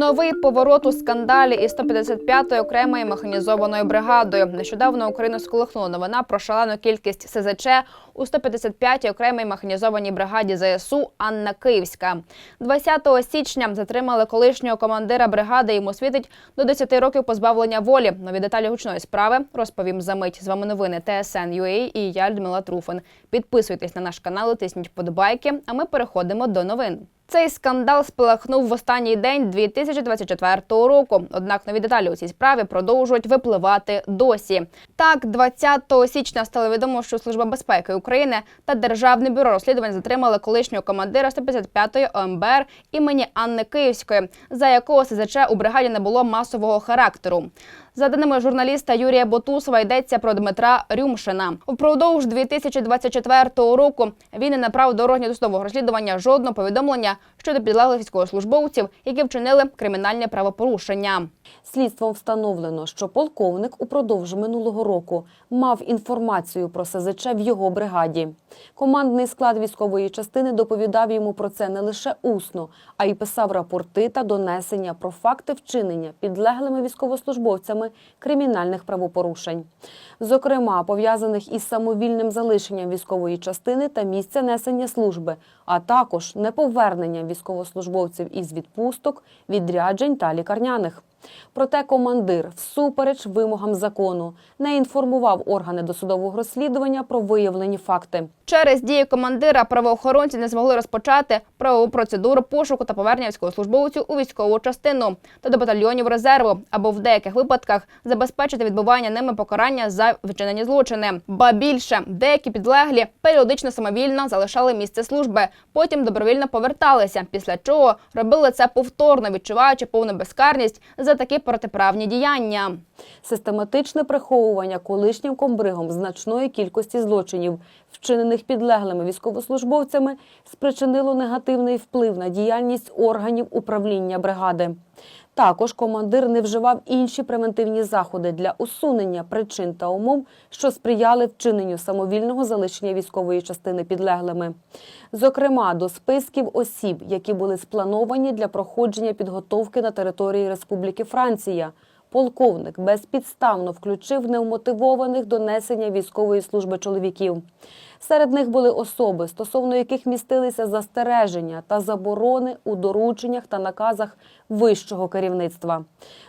Новий поворот у скандалі із 155-ї окремої механізованою бригадою. Нещодавно Україну сколихнула новина про шалену кількість СЗЧ у 155-й окремій механізованій бригаді ЗСУ Анна Київська. 20 січня затримали колишнього командира бригади. Йому світить до 10 років позбавлення волі. Нові деталі гучної справи розповім за мить. З вами новини ТСН UA і я Людмила Труфин. Підписуйтесь на наш канал, тисніть вподобайки. А ми переходимо до новин. Цей скандал спалахнув в останній день 2024 року. Однак нові деталі у цій справі продовжують випливати досі. Так, 20 січня стало відомо, що Служба безпеки України та Державне бюро розслідувань затримали колишнього командира 155-ї ОМБР імені Анни Київської, за якого СЗЧ у бригаді не було масового характеру. За даними журналіста Юрія Ботусова, йдеться про Дмитра Рюмшина. Впродовж 2024 року він не направив до органів досудового розслідування жодного повідомлення щодо підлеглих військовослужбовців, які вчинили кримінальне правопорушення. Слідством встановлено, що полковник упродовж минулого року мав інформацію про СЗЧ в його бригаді. Командний склад військової частини доповідав йому про це не лише усно, а й писав рапорти та донесення про факти вчинення підлеглими військовослужбовцями кримінальних правопорушень, зокрема пов'язаних із самовільним залишенням військової частини та місця несення служби, а також неповерненням військовослужбовців із відпусток, відряджень та лікарняних. Проте командир, всупереч вимогам закону, не інформував органи досудового розслідування про виявлені факти. Через дії командира правоохоронці не змогли розпочати правову процедуру пошуку та повернення військовослужбовців у військову частину та до батальйонів резерву, або в деяких випадках забезпечити відбування ними покарання за вчинені злочини. Ба більше деякі підлеглі періодично самовільно залишали місце служби, потім добровільно поверталися. Після чого робили це повторно, відчуваючи повну безкарність за такі протиправні діяння. Систематичне приховування колишнім комбригом значної кількості злочинів, вчинених підлеглими військовослужбовцями, спричинило негативний вплив на діяльність органів управління бригади. Також командир не вживав інші превентивні заходи для усунення причин та умов, що сприяли вчиненню самовільного залишення військової частини підлеглими. Зокрема, до списків осіб, які були сплановані для проходження підготовки на території Республіки Франція. Полковник безпідставно включив неумотивованих до несення військової служби чоловіків. Серед них були особи, стосовно яких містилися застереження та заборони у дорученнях та наказах вищого керівництва.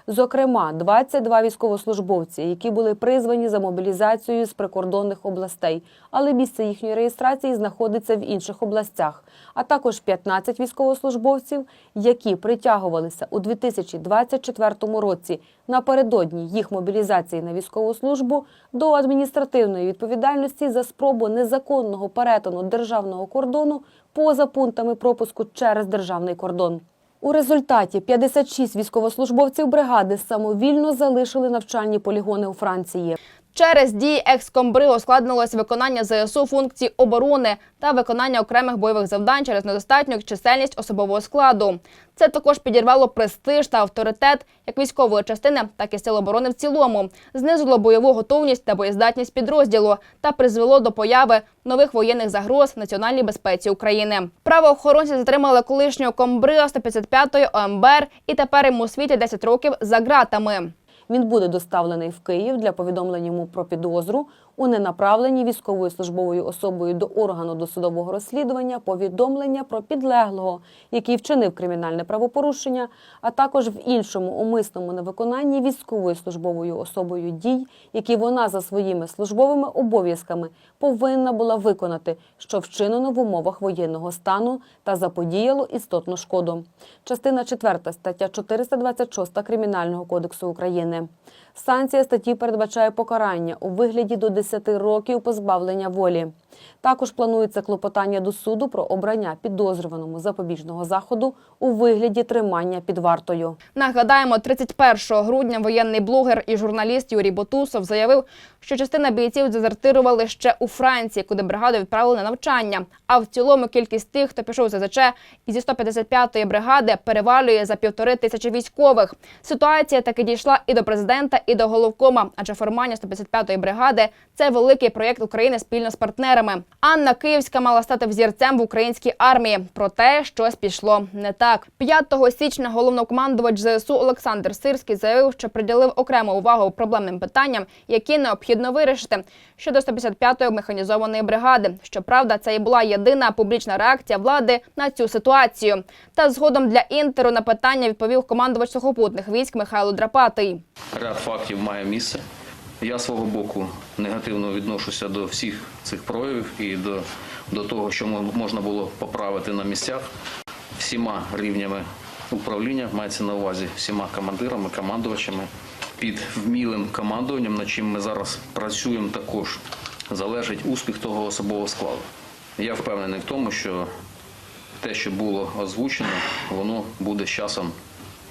Зокрема, 22 військовослужбовці, які були призвані за мобілізацією з прикордонних областей, але місце їхньої реєстрації знаходиться в інших областях, а також 15 військовослужбовців, які притягувалися у 2024 році напередодні їх мобілізації на військову службу до адміністративної відповідальності за спробу незаконного перетину державного кордону поза пунктами пропуску через державний кордон. У результаті 56 військовослужбовців бригади самовільно залишили навчальні полігони у Франції. Через дії екскомбригу ускладнилось виконання ЗСУ функцій оборони та виконання окремих бойових завдань через недостатню чисельність особового складу. Це також підірвало престиж та авторитет як військової частини, так і сил оборони в цілому, знизило бойову готовність та боєздатність підрозділу та призвело до появи нових воєнних загроз національній безпеці України. Правоохоронці затримали колишнього комбрига 155-ї ОМБР і тепер йому світять 10 років за ґратами. Він буде доставлений в Київ для повідомлення йому про підозру у ненаправленні військовою службовою особою до органу досудового розслідування повідомлення про підлеглого, який вчинив кримінальне правопорушення, а також в іншому умисному невиконанні військовою службовою особою дій, які вона за своїми службовими обов'язками повинна була виконати, що вчинено в умовах воєнного стану та заподіяло істотну шкоду. Частина 4 стаття 426 Кримінального кодексу України. Санкція статті передбачає покарання у вигляді до 10 років позбавлення волі. Також планується клопотання до суду про обрання підозрюваному запобіжного заходу у вигляді тримання під вартою. Нагадаємо, 31 грудня воєнний блогер і журналіст Юрій Ботусов заявив, що частина бійців дезертирували ще у Франції, куди бригаду відправили на навчання. А в цілому кількість тих, хто пішов ЗЗЧ і зі 155-ї бригади, перевалює за півтори тисячі військових. Ситуація таки дійшла і до президента, і до головкома, адже формування 155-ї бригади це великий проєкт України спільно з партнерами. Офіцерами. Анна Київська мала стати взірцем в українській армії. Проте щось пішло не так. 5 січня головнокомандувач ЗСУ Олександр Сирський заявив, що приділив окрему увагу проблемним питанням, які необхідно вирішити щодо 155-ї механізованої бригади. Щоправда, це і була єдина публічна реакція влади на цю ситуацію. Та згодом для інтеру на питання відповів командувач сухопутних військ Михайло Драпатий. Ряд фактів має місце. Я свого боку негативно відношуся до всіх цих проявів і до, до того, що можна було поправити на місцях всіма рівнями управління, мається на увазі всіма командирами, командувачами під вмілим командуванням, над чим ми зараз працюємо також. Залежить успіх того особового складу. Я впевнений в тому, що те, що було озвучено, воно буде з часом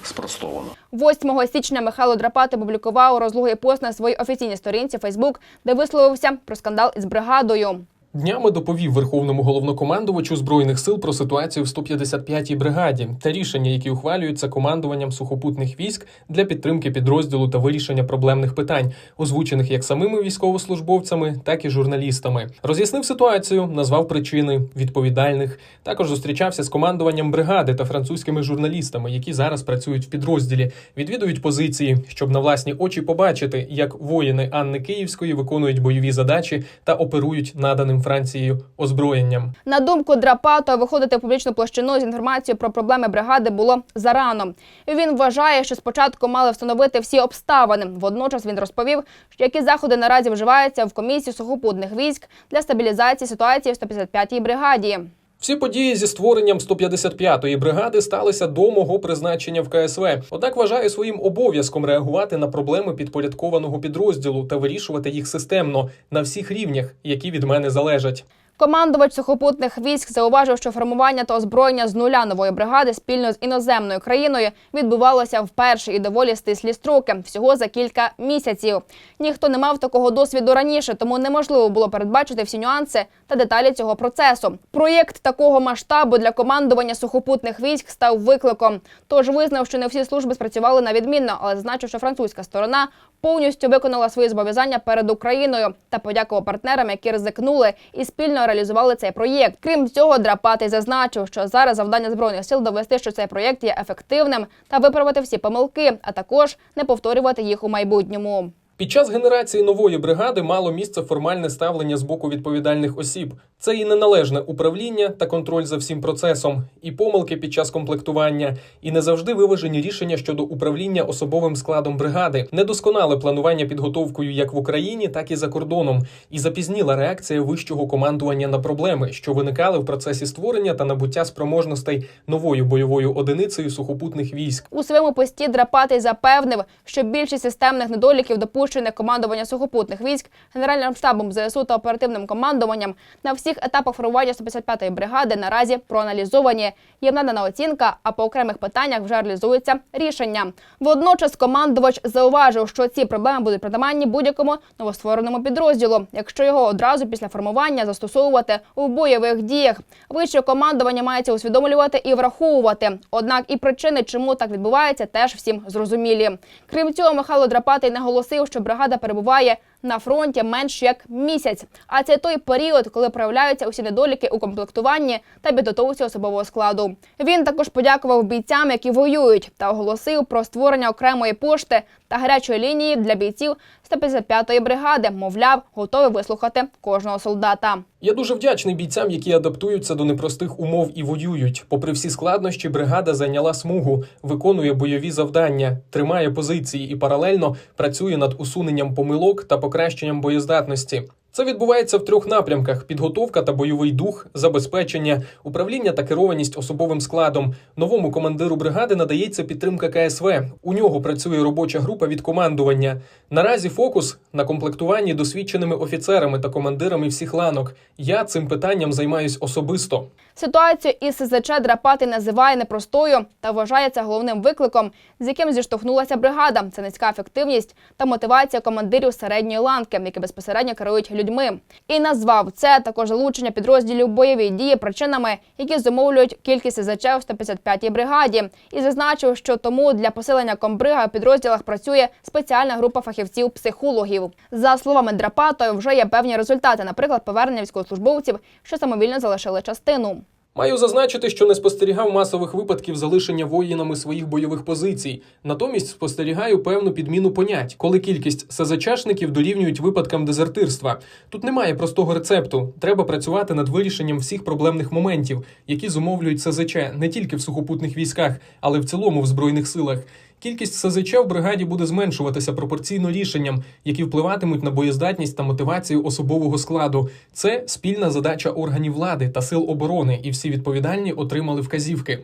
спростовано. 8 січня Михайло Драпати публікував розлуги пост на своїй офіційній сторінці Фейсбук, де висловився про скандал із бригадою. Днями доповів Верховному головнокомандувачу збройних сил про ситуацію в 155-й бригаді та рішення, які ухвалюються командуванням сухопутних військ для підтримки підрозділу та вирішення проблемних питань, озвучених як самими військовослужбовцями, так і журналістами. Роз'яснив ситуацію, назвав причини відповідальних. Також зустрічався з командуванням бригади та французькими журналістами, які зараз працюють в підрозділі, відвідують позиції, щоб на власні очі побачити, як воїни Анни Київської виконують бойові задачі та оперують наданим Францією озброєнням. На думку Драпато, виходити в публічну площину з інформацією про проблеми бригади було зарано. Він вважає, що спочатку мали встановити всі обставини. Водночас він розповів, які заходи наразі вживаються в комісії сухопутних військ для стабілізації ситуації в 155-й бригаді. Всі події зі створенням 155-ї бригади сталися до мого призначення в КСВ. Однак вважаю своїм обов'язком реагувати на проблеми підпорядкованого підрозділу та вирішувати їх системно на всіх рівнях, які від мене залежать. Командувач сухопутних військ зауважив, що формування та озброєння з нуля нової бригади спільно з іноземною країною відбувалося в перші і доволі стислі строки, всього за кілька місяців. Ніхто не мав такого досвіду раніше, тому неможливо було передбачити всі нюанси та деталі цього процесу. Проєкт такого масштабу для командування сухопутних військ став викликом. Тож визнав, що не всі служби спрацювали на відмінно, але зазначив, що французька сторона повністю виконала свої зобов'язання перед Україною та подякував партнерам, які ризикнули і спільно реалізували цей проєкт. Крім цього, Драпатий зазначив, що зараз завдання збройних сил довести, що цей проєкт є ефективним та виправити всі помилки, а також не повторювати їх у майбутньому. Під час генерації нової бригади мало місце формальне ставлення з боку відповідальних осіб. Це і неналежне управління та контроль за всім процесом, і помилки під час комплектування, і не завжди виважені рішення щодо управління особовим складом бригади, недосконале планування підготовкою як в Україні, так і за кордоном, і запізніла реакція вищого командування на проблеми, що виникали в процесі створення та набуття спроможностей новою бойовою одиницею сухопутних військ. У своєму пості Драпатий запевнив, що більшість системних недоліків, допущених командування сухопутних військ, генеральним штабом ЗСУ та оперативним командуванням на всіх етапах формування 155-ї бригади наразі проаналізовані. Є надана оцінка, а по окремих питаннях вже реалізується рішення. Водночас командувач зауважив, що ці проблеми будуть притаманні будь-якому новоствореному підрозділу, якщо його одразу після формування застосовувати у бойових діях. Вище командування мається усвідомлювати і враховувати. Однак і причини, чому так відбувається, теж всім зрозумілі. Крім цього, Михайло Драпатий наголосив, що бригада перебуває на фронті менш як місяць. А це той період, коли проявляються усі недоліки у комплектуванні та підготовці особового складу. Він також подякував бійцям, які воюють, та оголосив про створення окремої пошти та гарячої лінії для бійців 155-ї бригади. Мовляв, готовий вислухати кожного солдата. Я дуже вдячний бійцям, які адаптуються до непростих умов і воюють. Попри всі складнощі, бригада зайняла смугу, виконує бойові завдання, тримає позиції і паралельно працює над усуненням помилок та покращенням боєздатності. Це відбувається в трьох напрямках: підготовка та бойовий дух, забезпечення, управління та керованість особовим складом. Новому командиру бригади надається підтримка КСВ. У нього працює робоча група від командування. Наразі фокус на комплектуванні досвідченими офіцерами та командирами всіх ланок. Я цим питанням займаюсь особисто. Ситуацію із СЗЧ Драпати називає непростою та вважає це головним викликом, з яким зіштовхнулася бригада. Це низька ефективність та мотивація командирів середньої ланки, які безпосередньо керують людьми. І назвав це також залучення підрозділів бойові дії причинами, які зумовлюють кількість СЗЧ у 155-й бригаді. І зазначив, що тому для посилення комбрига в підрозділах працює спеціальна група фахівців-психологів. За словами Драпатою, вже є певні результати, наприклад, повернення військовослужбовців, що самовільно залишили частину. Маю зазначити, що не спостерігав масових випадків залишення воїнами своїх бойових позицій. Натомість спостерігаю певну підміну понять, коли кількість СЗЧшників дорівнюють випадкам дезертирства. Тут немає простого рецепту. Треба працювати над вирішенням всіх проблемних моментів, які зумовлюють СЗЧ не тільки в сухопутних військах, але в цілому в збройних силах. Кількість СЗЧ в бригаді буде зменшуватися пропорційно рішенням, які впливатимуть на боєздатність та мотивацію особового складу. Це спільна задача органів влади та сил оборони, і всі відповідальні отримали вказівки.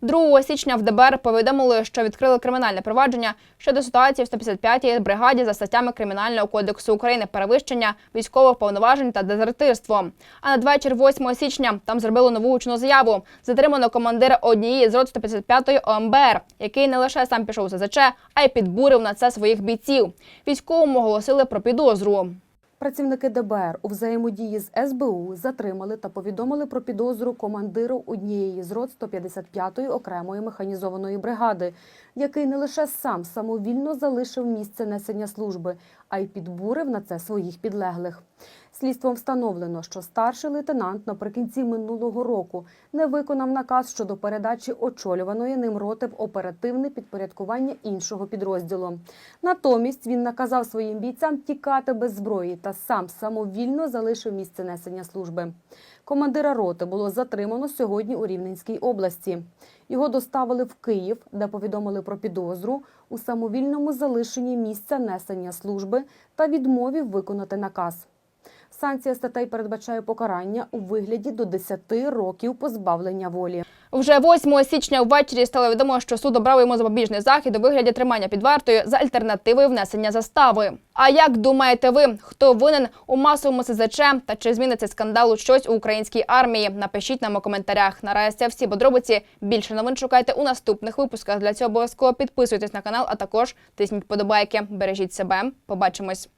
2 січня в ДБР повідомили, що відкрили кримінальне провадження щодо ситуації в 155-й бригаді за статтями Кримінального кодексу України перевищення військових повноважень та дезертирство. А надвечір 8 січня там зробили нову гучну заяву. Затримано командира однієї з рот 155-ї ОМБР, який не лише сам пішов з ЗЧ, а й підбурив на це своїх бійців. Військовому оголосили про підозру. Працівники ДБР у взаємодії з СБУ затримали та повідомили про підозру командиру однієї з рот 155-ї окремої механізованої бригади, який не лише сам самовільно залишив місце несення служби, а й підбурив на це своїх підлеглих. Слідством встановлено, що старший лейтенант наприкінці минулого року не виконав наказ щодо передачі очолюваної ним роти в оперативне підпорядкування іншого підрозділу. Натомість він наказав своїм бійцям тікати без зброї та сам самовільно залишив місце несення служби. Командира роти було затримано сьогодні у Рівненській області. Його доставили в Київ, де повідомили про підозру у самовільному залишенні місця несення служби та відмові виконати наказ. Санкція статей передбачає покарання у вигляді до 10 років позбавлення волі. Вже 8 січня ввечері стало відомо, що суд обрав йому запобіжний захід у вигляді тримання під вартою за альтернативою внесення застави. А як думаєте ви, хто винен у масовому СЗЧ та чи зміниться скандалу щось у українській армії? Напишіть нам у коментарях. Наразі всі подробиці. Більше новин шукайте у наступних випусках. Для цього обов'язково підписуйтесь на канал, а також тисніть подобайки. Бережіть себе. Побачимось.